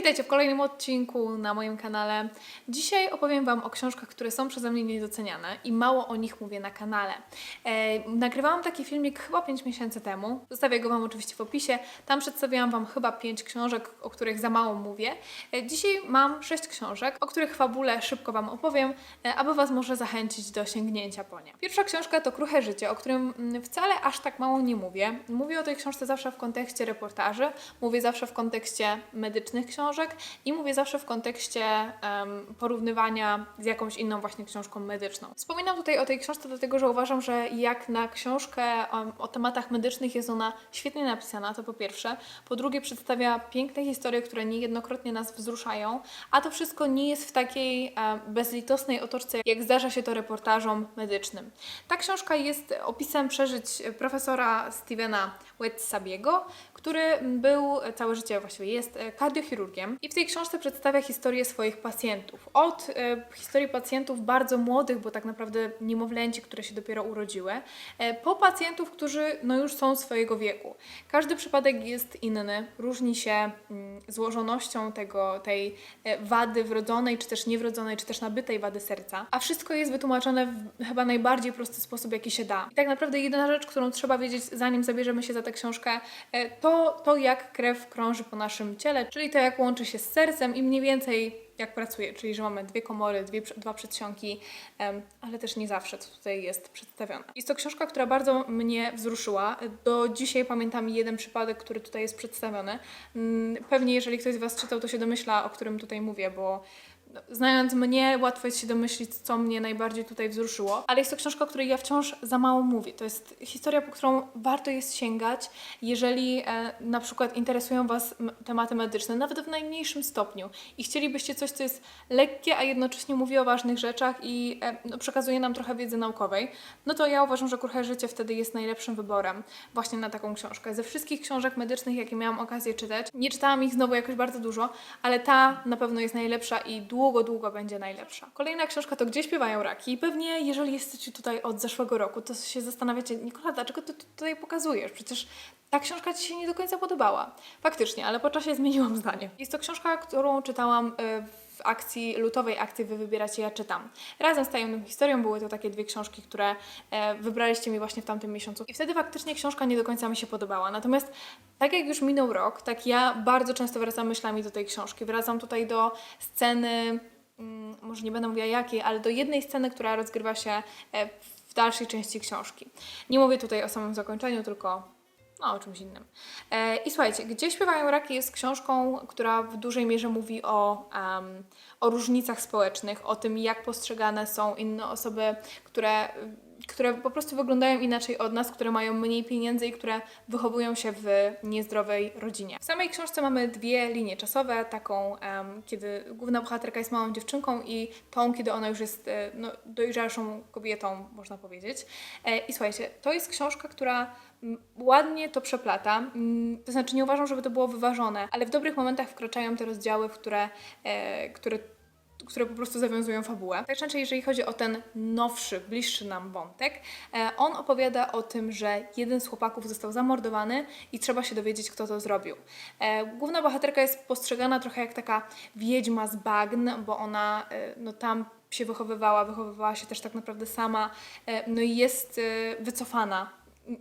witajcie w kolejnym odcinku na moim kanale. Dzisiaj opowiem Wam o książkach, które są przeze mnie niedoceniane i mało o nich mówię na kanale. E, nagrywałam taki filmik chyba 5 miesięcy temu. Zostawię go Wam oczywiście w opisie. Tam przedstawiłam Wam chyba 5 książek, o których za mało mówię. E, dzisiaj mam 6 książek, o których fabule szybko Wam opowiem, e, aby Was może zachęcić do sięgnięcia po nie. Pierwsza książka to Kruche Życie, o którym mm, wcale aż tak mało nie mówię. Mówię o tej książce zawsze w kontekście reportaży, mówię zawsze w kontekście medycznych książek i mówię zawsze w kontekście em, porównywania z jakąś inną właśnie książką medyczną. Wspominam tutaj o tej książce dlatego, że uważam, że jak na książkę em, o tematach medycznych jest ona świetnie napisana, to po pierwsze. Po drugie przedstawia piękne historie, które niejednokrotnie nas wzruszają, a to wszystko nie jest w takiej em, bezlitosnej otoczce, jak zdarza się to reportażom medycznym. Ta książka jest opisem przeżyć profesora Stevena Wetsabiego, który był całe życie właściwie jest e, i w tej książce przedstawia historię swoich pacjentów. Od e, historii pacjentów bardzo młodych, bo tak naprawdę niemowlęci, które się dopiero urodziły, e, po pacjentów, którzy no już są swojego wieku. Każdy przypadek jest inny, różni się mm, złożonością tego, tej e, wady wrodzonej, czy też niewrodzonej, czy też nabytej wady serca, a wszystko jest wytłumaczone w chyba najbardziej prosty sposób, jaki się da. I tak naprawdę jedyna rzecz, którą trzeba wiedzieć, zanim zabierzemy się za tę książkę, to to, jak krew krąży po naszym ciele, czyli to, jak łączy się z sercem i mniej więcej jak pracuje, czyli że mamy dwie komory, dwie, dwa przedsionki, ale też nie zawsze to tutaj jest przedstawione. Jest to książka, która bardzo mnie wzruszyła. Do dzisiaj pamiętam jeden przypadek, który tutaj jest przedstawiony. Mm, Pewnie jeżeli ktoś z Was czytał, to się domyśla, o którym tutaj mówię, bo Znając mnie, łatwo jest się domyślić, co mnie najbardziej tutaj wzruszyło, ale jest to książka, o której ja wciąż za mało mówię. To jest historia, po którą warto jest sięgać, jeżeli e, na przykład interesują Was tematy medyczne, nawet w najmniejszym stopniu i chcielibyście coś, co jest lekkie, a jednocześnie mówi o ważnych rzeczach i e, no, przekazuje nam trochę wiedzy naukowej, no to ja uważam, że Kruche Życie wtedy jest najlepszym wyborem właśnie na taką książkę. Ze wszystkich książek medycznych, jakie miałam okazję czytać, nie czytałam ich znowu jakoś bardzo dużo, ale ta na pewno jest najlepsza i długo, długo będzie najlepsza. Kolejna książka to Gdzie śpiewają raki. I pewnie, jeżeli jesteście tutaj od zeszłego roku, to się zastanawiacie, Nikola, dlaczego ty tutaj pokazujesz? Przecież ta książka Ci się nie do końca podobała. Faktycznie, ale po czasie zmieniłam zdanie. Jest to książka, którą czytałam y, w akcji, lutowej akcji Wy wybieracie, ja czytam. Razem z tajemną historią były to takie dwie książki, które e, wybraliście mi właśnie w tamtym miesiącu. I wtedy faktycznie książka nie do końca mi się podobała. Natomiast tak jak już minął rok, tak ja bardzo często wracam myślami do tej książki. Wracam tutaj do sceny, mm, może nie będę mówiła jakiej, ale do jednej sceny, która rozgrywa się e, w dalszej części książki. Nie mówię tutaj o samym zakończeniu, tylko no, o czymś innym. E, I słuchajcie, Gdzie śpiewają raki jest książką, która w dużej mierze mówi o, em, o różnicach społecznych, o tym, jak postrzegane są inne osoby, które, które po prostu wyglądają inaczej od nas, które mają mniej pieniędzy i które wychowują się w niezdrowej rodzinie. W samej książce mamy dwie linie czasowe, taką, em, kiedy główna bohaterka jest małą dziewczynką i tą, kiedy ona już jest e, no, dojrzalszą kobietą, można powiedzieć. E, I słuchajcie, to jest książka, która ładnie to przeplata. To znaczy, nie uważam, żeby to było wyważone, ale w dobrych momentach wkraczają te rozdziały, w które, e, które które po prostu zawiązują fabułę. Tak czy inaczej, jeżeli chodzi o ten nowszy, bliższy nam wątek, e, on opowiada o tym, że jeden z chłopaków został zamordowany i trzeba się dowiedzieć, kto to zrobił. E, Główna bohaterka jest postrzegana trochę jak taka wiedźma z bagn, bo ona e, no, tam się wychowywała, wychowywała się też tak naprawdę sama, no i jest wycofana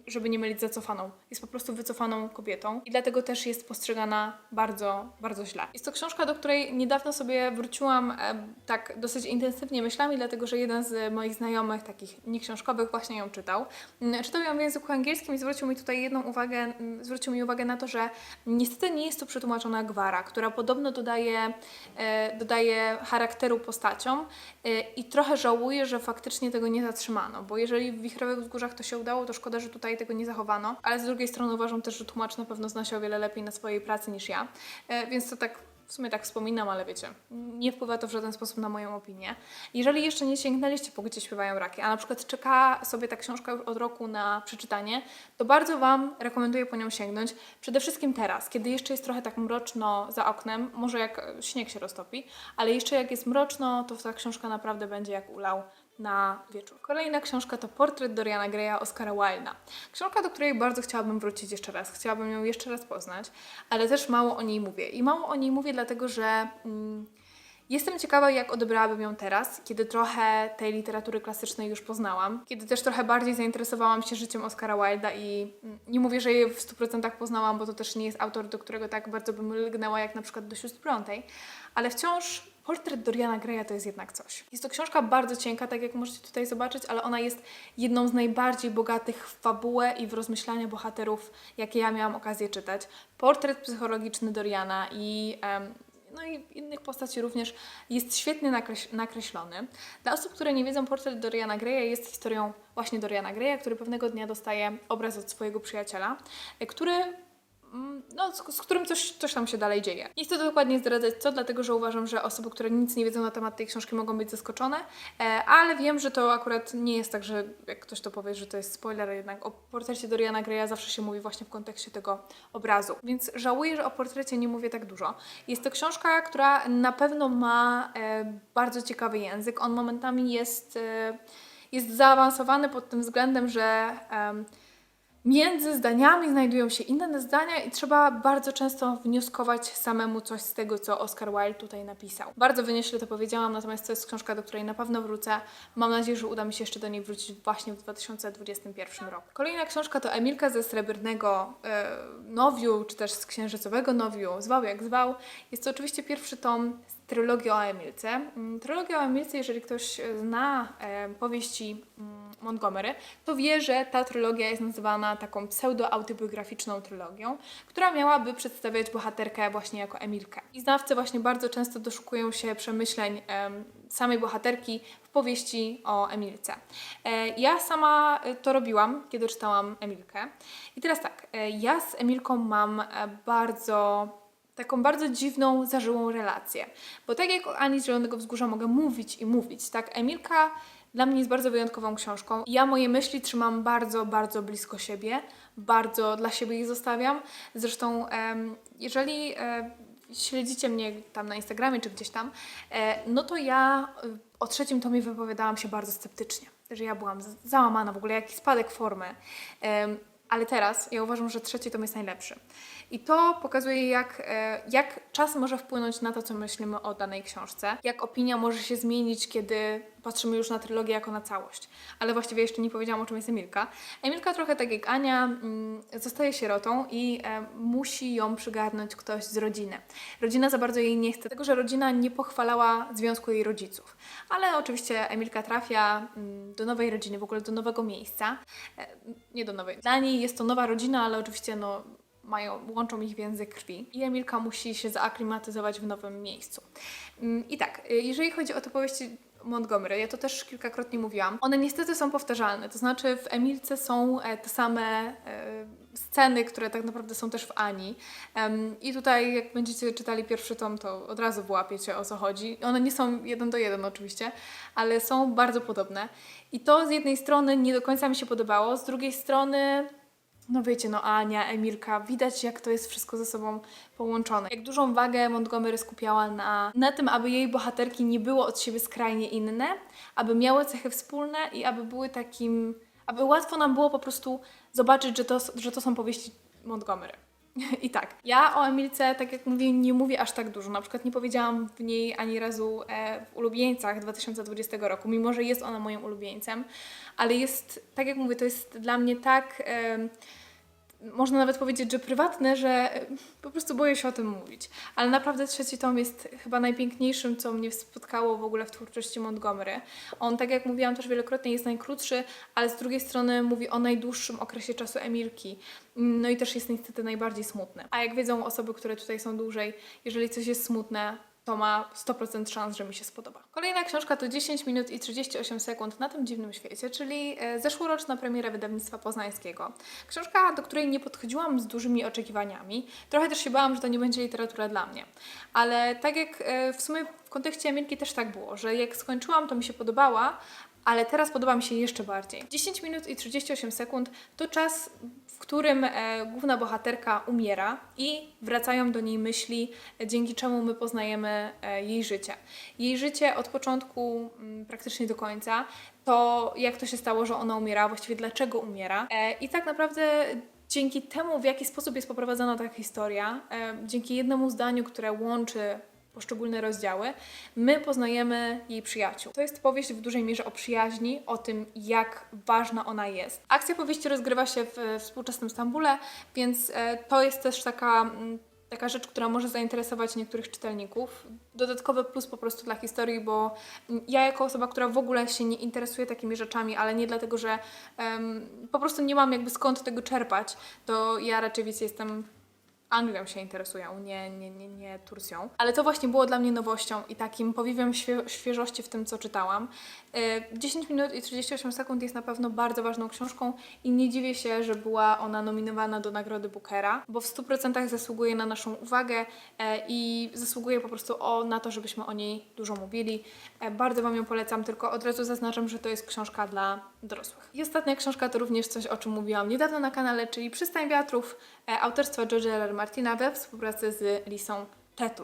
żeby nie mylić zacofaną. Jest po prostu wycofaną kobietą i dlatego też jest postrzegana bardzo, bardzo źle. Jest to książka, do której niedawno sobie wróciłam e, tak dosyć intensywnie myślami, dlatego że jeden z moich znajomych, takich nieksiążkowych, właśnie ją czytał. Mm, Czytał ją w języku angielskim i zwrócił mi tutaj jedną uwagę, mm, zwrócił mi uwagę na to, że niestety nie jest to przetłumaczona gwara, która podobno dodaje, e, dodaje charakteru postaciom e, i trochę żałuję, że faktycznie tego nie zatrzymano, bo jeżeli w Wichrowych Wzgórzach to się udało, to szkoda, że tutaj tego nie zachowano, ale z drugiej strony uważam też, że tłumacz na pewno zna się o wiele lepiej na swojej pracy niż ja, e, więc to tak w sumie tak wspominam, ale wiecie, nie wpływa to w żaden sposób na moją opinię. Jeżeli jeszcze nie sięgnęliście po Gdzie śpiewają raki, a na przykład czeka sobie ta książka już od roku na przeczytanie, to bardzo Wam rekomenduję po nią sięgnąć. Przede wszystkim teraz, kiedy jeszcze jest trochę tak mroczno za oknem, może jak śnieg się roztopi, ale jeszcze jak jest mroczno, to ta książka naprawdę będzie jak ulał na wieczór. Kolejna książka to Portret Doriana Greya Oscara Wilda. Książka, do której bardzo chciałabym wrócić jeszcze raz. Chciałabym ją jeszcze raz poznać, ale też mało o niej mówię. I mało o niej mówię dlatego, że mm, jestem ciekawa, jak odebrałabym ją teraz, kiedy trochę tej literatury klasycznej już poznałam, kiedy też trochę bardziej zainteresowałam się życiem Oscara Wilda i mm, nie mówię, że je w 100% poznałam, bo to też nie jest autor, do którego tak bardzo bym lgnęła, jak na przykład do sióstr Brontej, ale wciąż Portret Doriana Greya to jest jednak coś. Jest to książka bardzo cienka, tak jak możecie tutaj zobaczyć, ale ona jest jedną z najbardziej bogatych w fabułę i w rozmyślania bohaterów, jakie ja miałam okazję czytać. Portret psychologiczny Doriana i no i innych postaci również jest świetnie nakreś- nakreślony. Dla osób, które nie wiedzą, portret Doriana Greya jest historią właśnie Doriana Greya, który pewnego dnia dostaje obraz od swojego przyjaciela, e, który no, z, z którym coś, coś tam się dalej dzieje. Nie chcę dokładnie zdradzać co, dlatego że uważam, że osoby, które nic nie wiedzą na temat tej książki mogą być zaskoczone, e, ale wiem, że to akurat nie jest tak, że jak ktoś to powie, że to jest spoiler, jednak o portrecie Doriana Greya zawsze się mówi właśnie w kontekście tego obrazu. Więc żałuję, że o portrecie nie mówię tak dużo. Jest to książka, która na pewno ma e, bardzo ciekawy język. On momentami jest, e, jest zaawansowany pod tym względem, że em, Między zdaniami znajdują się inne zdania i trzeba bardzo często wnioskować samemu coś z tego, co Oscar Wilde tutaj napisał. Bardzo wynieśle to powiedziałam, natomiast to jest książka, do której na pewno wrócę. Mam nadzieję, że uda mi się jeszcze do niej wrócić właśnie w 2021 roku. Kolejna książka to Emilka ze Srebrnego e, Nowiu, czy też z Księżycowego Nowiu, zwał jak zwał. Jest to oczywiście pierwszy tom z trylogii o Emilce. Mm, Trylogia o Emilce, jeżeli ktoś zna e, powieści mm, Montgomery, to wie, że ta trylogia jest nazywana taką pseudo-autobiograficzną trylogią, która miałaby przedstawiać bohaterkę właśnie jako Emilkę. I znawcy właśnie bardzo często doszukują się przemyśleń em, samej bohaterki w powieści o Emilce. E, ja sama e, to robiłam, kiedy czytałam Emilkę. I teraz tak, e, ja z Emilką mam e, bardzo taką bardzo dziwną, zażyłą relację. Bo tak jak o Ani z Zielonego Wzgórza mogę mówić i mówić, tak Emilka dla mnie jest bardzo wyjątkową książką. Ja moje myśli trzymam bardzo, bardzo blisko siebie, bardzo dla siebie je zostawiam. Zresztą jeżeli e, śledzicie mnie tam na Instagramie czy gdzieś tam, e, no to ja e, o trzecim tomie wypowiadałam się bardzo sceptycznie, że ja byłam załamana w ogóle, jaki spadek formy. Ale teraz ja uważam, że trzeci tom jest najlepszy. I to pokazuje, jak, jak czas może wpłynąć na to, co myślimy o danej książce, jak opinia może się zmienić, kiedy patrzymy już na trylogię jako na całość. Ale właściwie jeszcze nie powiedziałam, o czym jest Emilka. Emilka trochę tak jak Ania mm, zostaje sierotą i e, musi ją przygarnąć ktoś z rodziny. Rodzina za bardzo jej nie chce, dlatego że rodzina nie pochwalała związku jej rodziców. Ale oczywiście Emilka trafia mm, do nowej rodziny, w ogóle do nowego miejsca. E, nie do nowej. Dla niej jest to nowa rodzina, ale oczywiście no, mają, łączą ich więzy krwi. I Emilka musi się zaaklimatyzować w nowym miejscu. Mm, I tak, y, jeżeli chodzi o te powieści Montgomery, ja to też kilkakrotnie mówiłam, one niestety są powtarzalne, to znaczy w Emilce są e, te same e, sceny, które tak naprawdę są też w Ani. I tutaj jak będziecie czytali pierwszy tom, to od razu wyłapiecie o co chodzi. One nie są jeden do jeden oczywiście, ale są bardzo podobne. I to z jednej strony nie do końca mi się podobało, z drugiej strony no wiecie, no Ania, Emilka, widać jak to jest wszystko ze sobą połączone. Jak dużą wagę Montgomery skupiała na, na tym, aby jej bohaterki nie było od siebie skrajnie inne, aby miały cechy wspólne i aby były takim, aby łatwo nam było po prostu zobaczyć, że to, że to są powieści Montgomery. I tak, ja o Emilce, tak jak mówię, nie mówię aż tak dużo. Na przykład nie powiedziałam w niej ani razu e, w ulubieńcach 2020 roku, mimo że jest ona moim ulubieńcem, ale jest, tak jak mówię, to jest dla mnie tak, e, można nawet powiedzieć, że prywatne, że e, po prostu boję się o tym mówić. Ale naprawdę trzeci tom jest chyba najpiękniejszym, co mnie spotkało w ogóle w twórczości Montgomery. On, tak jak mówiłam też wielokrotnie, jest najkrótszy, ale z drugiej strony mówi o najdłuższym okresie czasu Emilki. No i też jest niestety najbardziej smutny. A jak wiedzą osoby, które tutaj są dłużej, jeżeli coś jest smutne, to ma 100% szans, że mi się spodoba. Kolejna książka to 10 minut i 38 sekund na tym dziwnym świecie, czyli e, zeszłoroczna premiera wydawnictwa poznańskiego. Książka, do której nie podchodziłam z dużymi oczekiwaniami. Trochę też się bałam, że to nie będzie literatura dla mnie. Ale tak jak e, w sumie w kontekście Emilki też tak było, że jak skończyłam, to mi się podobała, ale teraz podoba mi się jeszcze bardziej. 10 minut i 38 sekund to czas, w którym e, główna bohaterka umiera i wracają do niej myśli, e, dzięki czemu my poznajemy e, jej życie. Jej życie od początku m, praktycznie do końca, to jak to się stało, że ona umiera, właściwie dlaczego umiera. E, I tak naprawdę dzięki temu, w jaki sposób jest poprowadzona ta historia, e, dzięki jednemu zdaniu, które łączy poszczególne rozdziały, my poznajemy jej przyjaciół. To jest powieść w dużej mierze o przyjaźni, o tym, jak ważna ona jest. Akcja powieści rozgrywa się w współczesnym Stambule, więc e, to jest też taka. mm, Taka rzecz, która może zainteresować niektórych czytelników. Dodatkowy plus po prostu dla historii, bo mm, ja jako osoba, która w ogóle się nie interesuje takimi rzeczami, ale nie dlatego, że em, po prostu nie mam jakby skąd tego czerpać, to ja raczej jestem Anglią się interesują, nie, nie, nie, nie Turcją. Ale to właśnie było dla mnie nowością i takim powiewem świe świeżości w tym, co czytałam. Yy, 10 minut i 38 sekund jest na pewno bardzo ważną książką i nie dziwię się, że była ona nominowana do nagrody Bookera, bo w 100% zasługuje na naszą uwagę e, i zasługuje po prostu o, na to, żebyśmy o niej dużo mówili. E, bardzo Wam ją polecam, tylko od razu zaznaczam, że to jest książka dla dorosłych. I ostatnia książka to również coś, o czym mówiłam niedawno na kanale, czyli Przystań Wiatrów e, autorstwa George'a. Martina we współpracy z Lisą Tetu.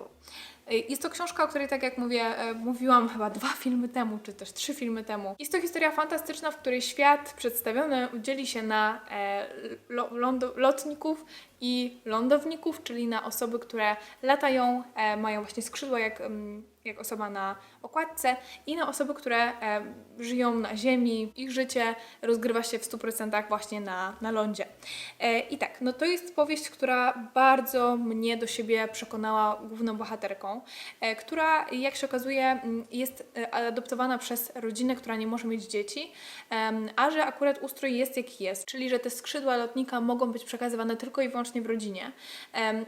E, Jest to książka, o której, tak jak mówię, e, mówiłam chyba dwa filmy temu, czy też trzy filmy temu. Jest to historia fantastyczna, w której świat przedstawiony dzieli się na e, lotników i lądowników, czyli na osoby, które latają, e, mają właśnie skrzydła jak, mm, jak osoba na okładce i na osoby, które e, żyją na ziemi. Ich życie rozgrywa się w 100% właśnie na, na lądzie. E, I tak, no to jest powieść, która bardzo mnie do siebie przekonała główną bohaterką, e, która jak się okazuje jest adoptowana przez rodzinę, która nie może mieć dzieci, a że akurat ustrój jest jaki jest, czyli że te skrzydła lotnika mogą być przekazywane tylko i wyłącznie w rodzinie,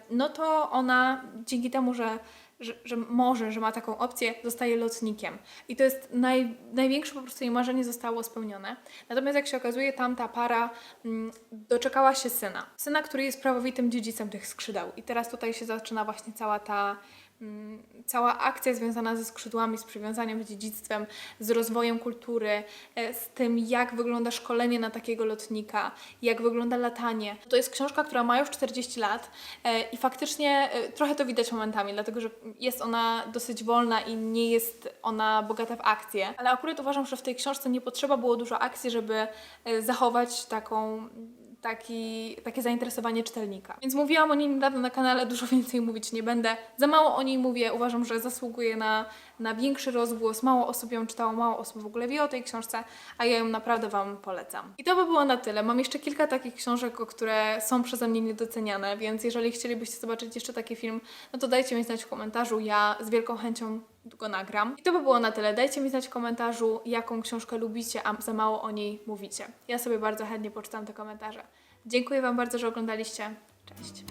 no to ona dzięki temu, że że, że może, że ma taką opcję, zostaje lotnikiem. I to jest naj, największe po prostu jej marzenie zostało spełnione. Natomiast jak się okazuje, tamta para mm, doczekała się syna. Syna, który jest prawowitym dziedzicem tych skrzydeł. I teraz tutaj się zaczyna właśnie cała ta cała akcja związana ze skrzydłami, z przywiązaniem, z dziedzictwem, z rozwojem kultury, e, z tym, jak wygląda szkolenie na takiego lotnika, jak wygląda latanie. To jest książka, która ma już 40 lat e, i faktycznie e, trochę to widać momentami, dlatego że jest ona dosyć wolna i nie jest ona bogata w akcje. Ale akurat uważam, że w tej książce nie potrzeba było dużo akcji, żeby zachować taką taki, takie zainteresowanie czytelnika. Więc mówiłam o niej niedawno na kanale, dużo więcej mówić nie będę. Za mało o niej mówię, uważam, że zasługuje na, na większy rozgłos. Mało osób ją czytało, mało osób w ogóle wie o tej książce, a ja ją naprawdę Wam polecam. I to by było na tyle. Mam jeszcze kilka takich książek, które są przeze mnie niedoceniane, więc jeżeli chcielibyście zobaczyć jeszcze taki film, no to dajcie mi znać w komentarzu. Ja z wielką chęcią go nagram. I to by było na tyle. Dajcie mi znać w komentarzu, jaką książkę lubicie, a za mało o niej mówicie. Ja sobie bardzo chętnie poczytam te komentarze. Dziękuję Wam bardzo, że oglądaliście. Cześć.